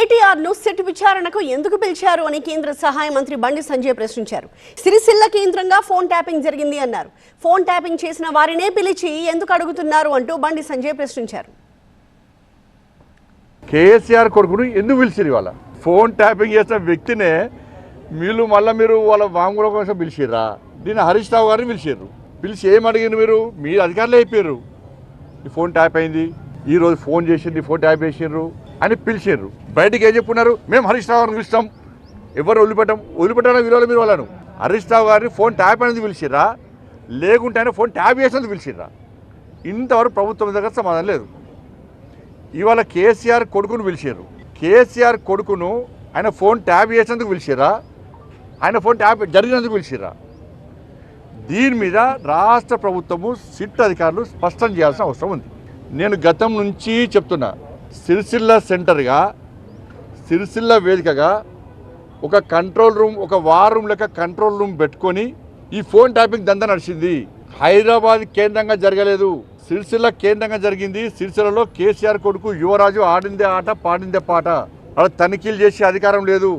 కేటీఆర్ను SIT విచారణకు ఎందుకు పిలిచారు అని కేంద్ర సహాయ మంత్రి బండి సంజయ్ ప్రశ్నించారు. సిరిసిల్ల కేంద్రంగా ఫోన్ ట్యాపింగ్ జరిగింది అన్నారు. ఫోన్ ట్యాపింగ్ చేసిన వారినే పిలిచి ఎందుకు అడుగుతున్నారు అంటూ బండి సంజయ్ ప్రశ్నించారు. కేసీఆర్ కొడుకును ఎందుకు పిలిచిరు వాళ్ళ ఫోన్ ట్యాపింగ్ చేసిన వ్యక్తినే మీరు మళ్ళీ మీరు వాళ్ళ వాంగుల కోసం పిలిచిర్రా? దీన్ని హరీష్ రావు గారిని పిలిచిర్రు. పిలిచి ఏం అడిగిన మీరు? మీ అధికారులు అయిపోయారు ఈ ఫోన్ ట్యాప్ అయింది. ఈరోజు ఫోన్ చేసింది ఫోన్ ట్యాప్ చేసిండ్రు. అని పిలిచిర్రు. బయటికి ఏం చెప్పున్నారు? మేము హరీష్ రావు గారిని పిలుస్తాం. ఎవరు వదిలిపెట్టాం? వదిలిపెట్టాలని విలువలు మీరు వాళ్ళను. హరీష్ రావు గారిని ఫోన్ ట్యాప్ అనేది పిలిచిర్రా? లేకుంటే ఆయన ఫోన్ ట్యాప్ చేసినందుకు పిలిచిర్రా? ఇంతవరకు ప్రభుత్వం దగ్గర సమాధానం లేదు. ఇవాళ కేసీఆర్ కొడుకును పిలిచారు కేసీఆర్ కొడుకును ఆయన ఫోన్ ట్యాప్ చేసినందుకు పిలిచిరా ఆయన ఫోన్ ట్యాప్ జరిగినందుకు పిలిచిరా దీని మీద రాష్ట్ర ప్రభుత్వము సిట్ అధికారులు స్పష్టం చేయాల్సిన అవసరం ఉంది. నేను గతం నుంచి చెప్తున్నా. సిరిసిల్ల సెంటర్గా సిరిసిల్ల వేదికగా ఒక కంట్రోల్ రూమ్ ఒక వార్ రూమ్ లెక్క కంట్రోల్ రూమ్ పెట్టుకొని ఈ ఫోన్ ట్యాపింగ్ దందా నడిచింది. హైదరాబాద్ కేంద్రంగా జరగలేదు. సిరిసిల్ల కేంద్రంగా జరిగింది. సిరిసిల్లలో కేసీఆర్ కొడుకు యువరాజు ఆడిందే ఆట పాడిందే పాట. అలా తనిఖీలు చేసే అధికారం లేదు.